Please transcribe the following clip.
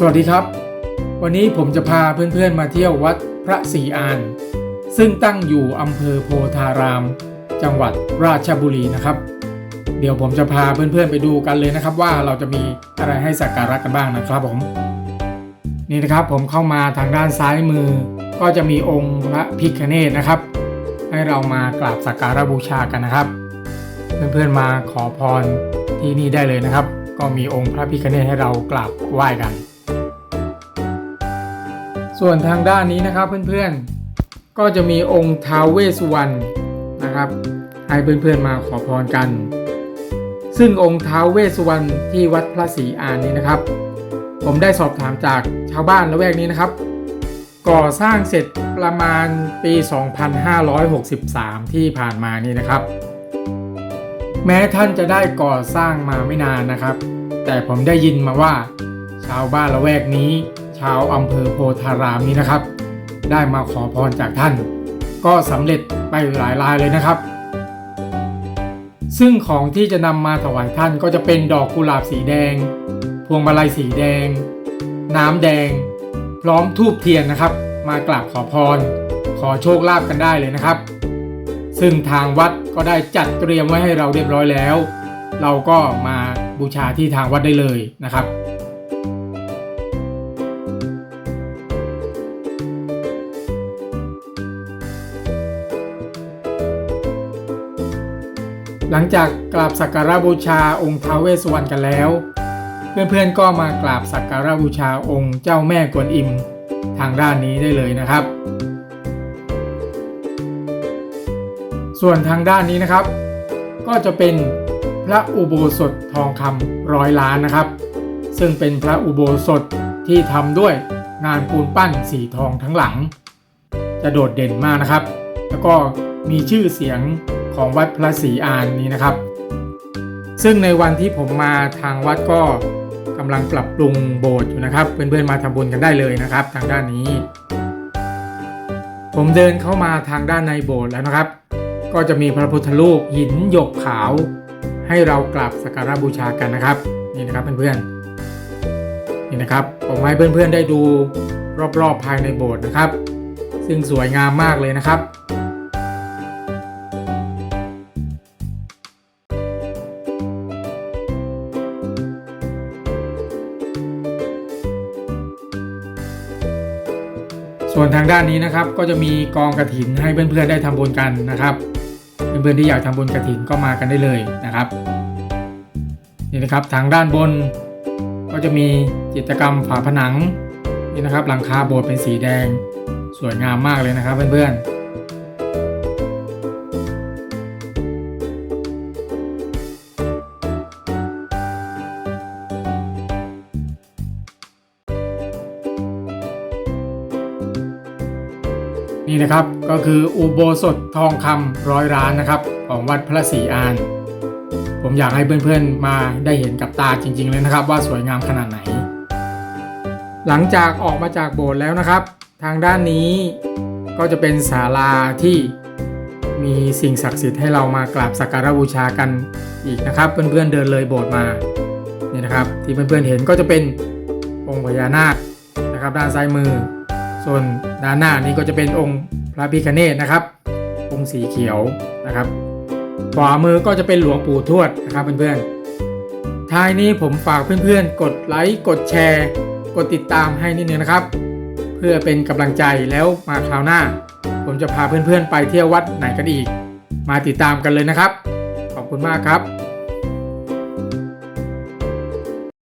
สวัสดีครับ วันนี้ผมจะพาเพื่อนๆมาเที่ยววัดพระศรีอาน ซึ่งตั้งอยู่อำเภอโพธาราม จังหวัดราชบุรีนะครับ เดี๋ยวผมจะพาเพื่อนๆไปดูกันเลยนะครับ ว่าเราจะมีอะไรให้สักการะกันบ้างนะครับผม นี่นะครับผมเข้ามาทางด้านซ้ายมือ ก็จะมีองค์พระพิฆเนศนะครับ ให้เรามากราบสักการะบูชากันนะครับ เพื่อนๆมาขอพรที่นี่ได้เลยนะครับ ก็มีองค์พระพิฆเนศให้เรากราบไหว้กัน ส่วนทางด้านนี้นะครับเพื่อนๆ ก็จะมีองค์ท้าวเวสสุวรรณนะครับให้เพื่อนๆมาขอพรกัน ซึ่งองค์ท้าวเวสสุวรรณที่วัดพระศรีอานนี้นะครับ ผมได้สอบถามจากชาวบ้านละแวกนี้นะครับ ก่อสร้างเสร็จประมาณปี 2563 ที่ผ่านมานี่นะครับ แม้ท่านจะได้ก่อสร้างมาไม่นานนะครับ แต่ผมได้ยินมาว่า ชาวบ้านละแวกนี้ ชาวอำเภอโพธารามนี้นะครับ ได้มาขอพรจากท่าน ก็สำเร็จไปหลายรายเลยนะครับ ซึ่งของที่จะนำมาถวายท่านก็จะเป็นดอกกุหลาบสีแดง พวงมาลัยสีแดง น้ำแดง พร้อมทูบเทียนนะครับ มากราบขอพร ขอโชคลาภกันได้เลยนะครับ ซึ่งทางวัดก็ได้จัดเตรียมไว้ให้เราเรียบร้อยแล้ว เราก็มาบูชาที่ทางวัดได้เลยนะครับ หลังจากกราบสักการะบูชาองค์ท้าวเวสสุวรรณกันแล้ว เพื่อนๆก็มากราบสักการะบูชาองค์เจ้าแม่กวนอิมทางด้านนี้ได้เลยนะครับ ส่วนทางด้านนี้นะครับ ก็จะเป็นพระอุโบสถทองคำร้อยล้านนะครับ ซึ่งเป็นพระอุโบสถที่ทำด้วยงานปูนปั้นสีทองทั้งหลัง จะโดดเด่นมากนะครับ แล้วก็ มีชื่อเสียงของวัดพระศรีอานนี้นะครับ ซึ่งในวันที่ผมมาทางวัดก็กำลังปรับปรุงโบสถ์อยู่นะครับ เพื่อนๆมาทำบุญกันได้เลยนะครับ ทางด้านนี้ ผมเดินเข้ามาทางด้านในโบสถ์แล้วนะครับ ก็จะมีพระพุทธรูปหินหยกขาว ให้เรากราบสักการะบูชากันนะครับนี่นะครับเพื่อนๆนี่นะครับผมให้เพื่อนๆได้ดูรอบๆภายในโบสถ์นะครับ ซึ่งสวยงามมากเลยนะครับ ส่วนทางด้านนี้นะครับก็จะมีกองกระถินให้เพื่อนๆได้ทำบุญกันนะครับ เพื่อนๆที่อยากทำบุญกระถินก็มากันได้เลยนะครับนี่นะครับทางด้านบน ก็จะมีจิตกรรมฝาผนังนี่นะครับหลังคาโบสถ์เป็นสีแดง สวยงามมากเลยนะครับเพื่อนๆ นี่นะครับก็คืออุโบสถทองคำร้อยร้านนะครับ ของวัดพระศรีอาน ผมอยากให้เพื่อนๆมาได้เห็นกับตาจริง ๆ เลยนะครับ ว่าสวยงามขนาดไหน หลังจากออกมาจากโบสถ์แล้วนะครับ ทางด้านนี้ก็จะเป็นศาลาที่มีสิ่งศักดิ์สิทธิ์ให้เรามากราบสักการะบูชากันอีกนะครับ เพื่อนๆเดินเลยโบสถ์มานี่นะครับ ที่เพื่อนๆเห็นก็จะเป็นองค์พญานาคนะครับ ด้านซ้ายมือ ส่วนด้านหน้านี้ก็จะเป็นองค์พระพิฆเนศนะครับ องค์สีเขียวนะครับขวามือก็จะเป็นหลวงปู่ทวดนะครับเพื่อนๆท้ายนี้ผมฝากเพื่อนๆ กดไลค์กดแชร์ กดติดตามให้นิดนึงนะครับ เพื่อเป็นกำลังใจแล้วมาคราวหน้า ผมจะพาเพื่อนๆไปเที่ยววัดไหนกันอีก มาติดตามกันเลยนะครับ ขอบคุณมากครับ